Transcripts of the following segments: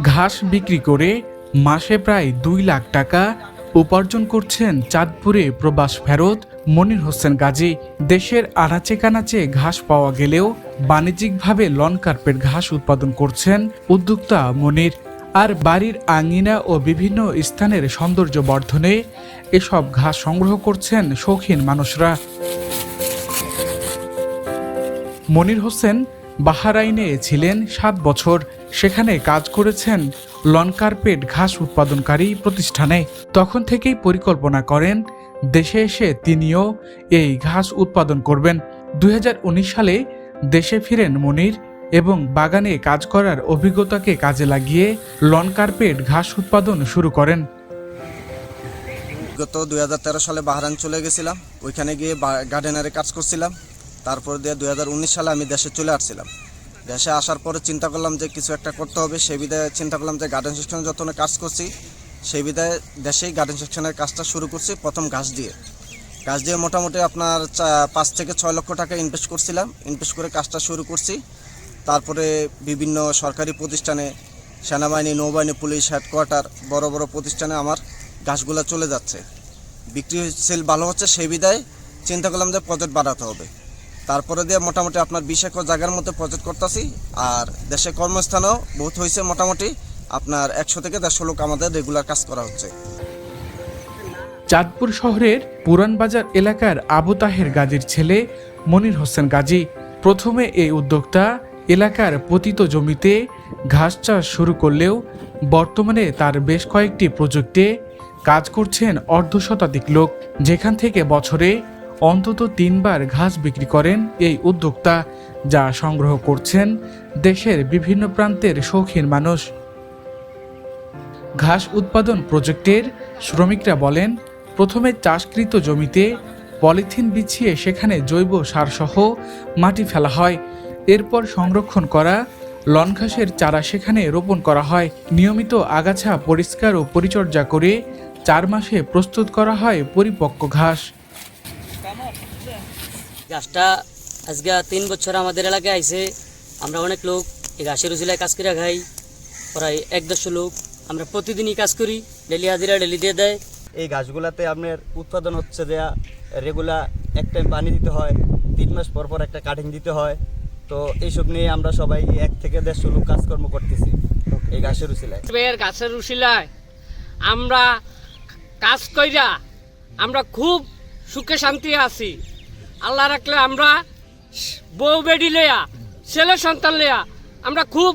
ঘাস বিক্রি করে মাসে প্রায় দুই লাখ টাকা উপার্জন করছেন চাঁদপুরে প্রবাস ফেরত মনির হোসেন গাজী। দেশের আনাচে কানাচে ঘাস পাওয়া গেলেও বাণিজ্যিকভাবে লন কার্পেট ঘাস উৎপাদন করছেন উদ্যোক্তা মনির। আর বাড়ির আঙ্গিনা ও বিভিন্ন স্থানের সৌন্দর্য বর্ধনে এসব ঘাস সংগ্রহ করছেন শৌখিন মানুষরা। মনির হোসেন বাহারাইনে ছিলেন সাত বছর। সেখানে কাজ করেছেন লন কার্পেট ঘাস উৎপাদনকারী প্রতিষ্ঠানে। তখন থেকেই পরিকল্পনা করেন, দেশে এসে তিনিও এই ঘাস উৎপাদন করবেন। দুই হাজার উনিশ সালে দেশে ফিরেন মনির এবং বাগানে কাজ করার অভিজ্ঞতাকে কাজে লাগিয়ে লন কার্পেট ঘাস উৎপাদন শুরু করেন। গত দুই হাজার তেরো সালে বাহারান চলে গেছিলাম। ওইখানে গিয়ে গার্ডেনারে কাজ করছিলাম। তারপর দিয়ে দু হাজার উনিশ সালে আমি দেশে চলে আসছিলাম। দেশে আসার পরে চিন্তা করলাম যে কিছু একটা করতে হবে। সেই বিধায় চিন্তা করলাম যে গার্ডেন সেকশনে যত না কাজ করছি। সেই বিধায় দেশেই গার্ডেন সেকশনের কাজটা শুরু করছি প্রথম ঘাস দিয়ে। গাছ দিয়ে মোটামুটি আপনার পাঁচ থেকে ছয় লক্ষ টাকা ইনভেস্ট করছিলাম। ইনভেস্ট করে কাজটা শুরু করছি। তারপরে বিভিন্ন সরকারি প্রতিষ্ঠানে সেনাবাহিনী, নৌবাহিনী, পুলিশ হেডকোয়ার্টার বড় বড় প্রতিষ্ঠানে আমার গাছগুলো চলে যাচ্ছে। বিক্রি সেল ভালো হচ্ছে সেই বিধায় চিন্তা করলাম যে প্রজেক্ট বাড়াতে হবে। তারপরে দিয়ে মোটামুটি আপনার বিশ একর জায়গার মধ্যে প্রজেক্ট করতেছি, আর দেশে কর্মস্থানও বহুত হয়েছে মোটামুটি, আপনার একশো থেকে দেড়শো লোক আমাদের রেগুলার কাজ করা হচ্ছে। চাঁদপুর শহরের পুরানবাজার এলাকার আবু তাহের গাজীর ছেলে মনির হোসেন গাজী, প্রথমে এই উদ্যোক্তা এলাকার পতিত জমিতে ঘাস চাষ শুরু করলেও বর্তমানে তার বেশ কয়েকটি প্রজেক্টে কাজ করছেন অর্ধ শতাধিক লোক, যেখান থেকে বছরে অন্তত তিনবার ঘাস বিক্রি করেন এই উদ্যোক্তা, যা সংগ্রহ করছেন দেশের বিভিন্ন প্রান্তের শৌখিন মানুষ। ঘাস উৎপাদন প্রজেক্টের শ্রমিকরা বলেন, প্রথমে চাষকৃত জমিতে পলিথিন বিছিয়ে সেখানে জৈব সারসহ মাটি ফেলা হয়। এরপর সংরক্ষণ করা, লন ঘাসের চারা সেখানে রোপণ করা হয়। নিয়মিত আগাছা পরিষ্কার ও পরিচর্যা করে চার মাসে প্রস্তুত করা হয় পরিপক্ক ঘাস। গাছটা আজকে তিন বছর আমাদের এলাকায় আইছে। আমরা অনেক লোক এই ঘাসের উচিলায় কাজ করে খাই। প্রায় এক দেড়শো লোক আমরা প্রতিদিনই কাজ করি ডেলি হাজিরা ডেলি দিয়ে দেয়। এই গাছগুলাতে আপনার উৎপাদন হচ্ছে যে রেগুলার এক টাইম পানি দিতে হয় তিন মাস পর পর একটা কাটিং দিতে হয়। তো এইসব নিয়ে আমরা সবাই এক থেকে দেড়শো লোক কাজকর্ম করতেছি এই ঘাসের উচিলায় এর গাছের উশিলায় আমরা কাজ কইরা আমরা খুব সুখে শান্তি আছি। আল্লাহ রাখলে আমরা বউ বেডি লইয়া ছেলে সন্তান লইয়া আমরা খুব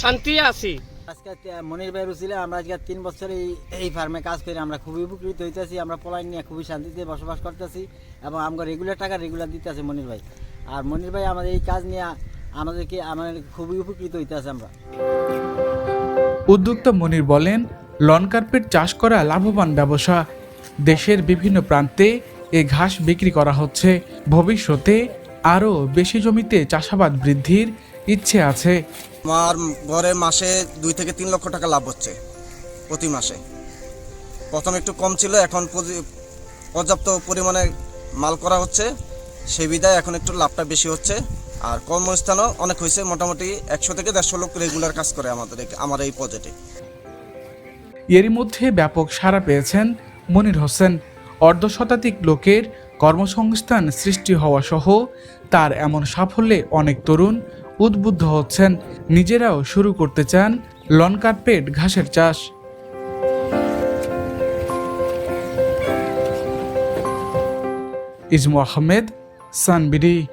শান্তি আছি। আজকে মনির ভাই রুচিলে আমরা আজকে তিন বছর এই এই ফার্মে কাজ করে আমরা খুবই উপকৃত হইতেছি আমরা পলাইন নিয়ে খুবই শান্তিতে বসবাস করতেছি এবং আমরা রেগুলার টাকা রেগুলার দিতেছি মনির ভাই। আর মনির ভাই আমাদের এই কাজ নিয়ে আমাদেরকে আমাদের খুবই উপকৃত হইতেছে আমরা। উদ্যোক্তা মনির বলেন লন কার্পেট চাষ করা লাভবান ব্যবসা দেশের বিভিন্ন প্রান্তে এ ঘাস বিক্রি করা হচ্ছে। ভবিষ্যতে আরও বেশি জমিতে চাষাবাদ বৃদ্ধির ইচ্ছে আছে। আমার ঘরে মাসে দুই থেকে তিন লক্ষ টাকা লাভ হচ্ছে প্রতি মাসে। প্রথম একটু কম ছিল এখন পর্যাপ্ত পরিমাণে মাল করা হচ্ছে। সেই বিধায় এখন একটু লাভটা বেশি হচ্ছে। আর কর্মস্থানও অনেক হয়েছে মোটামুটি একশো থেকে দেড়শো লোক রেগুলার কাজ করে আমাদের আমার এই প্রজেক্টে এরই মধ্যে ব্যাপক সাড়া পেয়েছেন মনির হোসেন। অর্ধশতাধিক লোকের কর্মসংস্থান সৃষ্টি হওয়া সহ তার এমন সাফল্যে অনেক তরুণ উদ্বুদ্ধ হচ্ছেন। নিজেরাও শুরু করতে চান লন কার্পেট ঘাসের চাষ। ইজমু আহমেদ, সানবিডি।